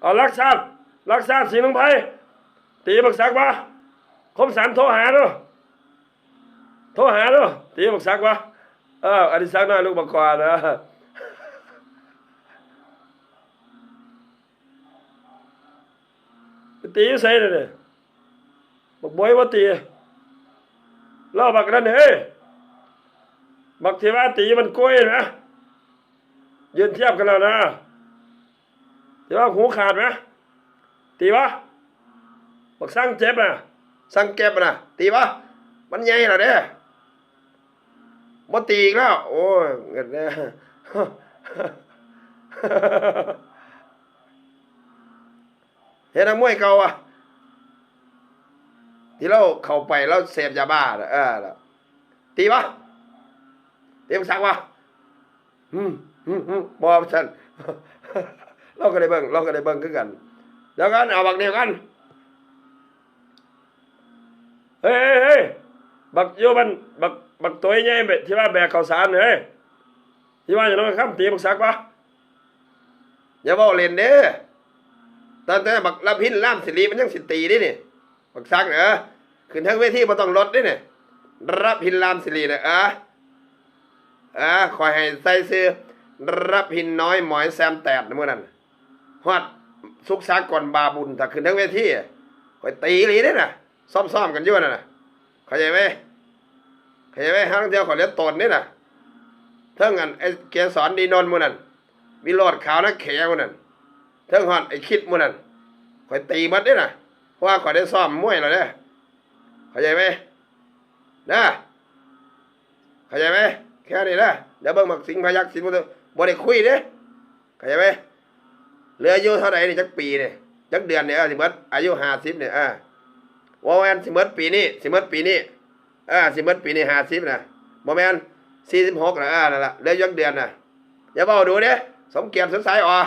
เอารักชาติรักชาติสีลงไปตีบักสักวะคมสันโทรหาดูโทรหาดูตีบักสักวะเอออดิศักดิ์น้อยลูกบักกวานะตีอยู่เลยเนี่ยบักบอยว่าตีเล่าบักนั่นเฮ้ยบักที่ว่าตีมันกล้วยนะยืนเทียบกันแล้วนะ ที่ว่าหูขาดไหมตีวะบักสร้างเจ็บนะสร้างเก็บนะตีวะมันใหญ่เหรอเนี่ยบ่ตีอีกแล้ว โอ้ยเงินเนี่ยเห็นนักมวยเก่าอะที่เราเข้าไปเราเสพยาบ้าเออแล้วตีปะตีมสักวะอืมอืมอืมบอสัน เราก็ได้เบิ่งเราก็ได้เบิ่งคือกันเดียวกันเอาบักเดียวกันเฮ้ยเฮ้ยบักโยมันบักบักตัวใหญ่เบที่ว่าแบกข้าวสารเฮ้ยที่ว่าอย่างนั้นครับตีบักสักปะอย่าบอกเล่นเด้อตอนแต่บักลำพินล่ามสิริมันยังสิตีดินี่บักซักเนอะขึ้นทั้งเวทีบ่ต้องลดด้เนี่ยรับพินลามสิริเนี่ยออเอคอยให้ใส่ซื้อรับพินน้อยหมอยแซมแตดนะเมื่อนั้น ฮอดสุกซักก่อนบาบุญถ้าขึ้นทั้งเวทีคอยตีหลีเด้น่ะซ้อมๆกันอยู่น่ะเข้าใจไหมเข้าใจไหมห้างเดียวขอเลี้ยงตนนี่น่ะเท่งกันไอ้เกสรดีนนมือนั้นมีโลดขาวนักแขมื้อนั้นเท่งฮอดไอ้คิดมือนั้นคอยตีมัดเด้น่ะเพราะว่าขอได้ซ้อมมวยแล้วเนี่ยเข้าใจไหมนะเข้าใจไหมแค่นี้นะเดี๋ยวเบิ่งบักสิงพยักสิงห์บ่ได้คุยเด้เข้าใจไหม เหลืออายุเท่าไหร่นี่จักปีเนี่ยจักเดือนเนี่ยสิเบิดอายุห้าสิบเนี่ยอ่าว่าแมนสิเบิดปีนี้สิเบิดปีนี้อ่าสิเบิดปีนี้ห้าสิบนะบ่แมนสี่สิบหกนะอ่านั่นละเหลือจักเดือนนะอย่าเบาดูเด้สมเกียรติสดใสอ่อ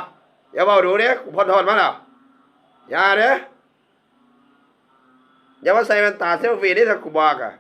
อย่าเบาดูเด้กูพ้นโทษมาแล้วอย่าเด้อย่ามาใส่แว่นตาเซลฟี่นี่ถ้ากูบอกอะ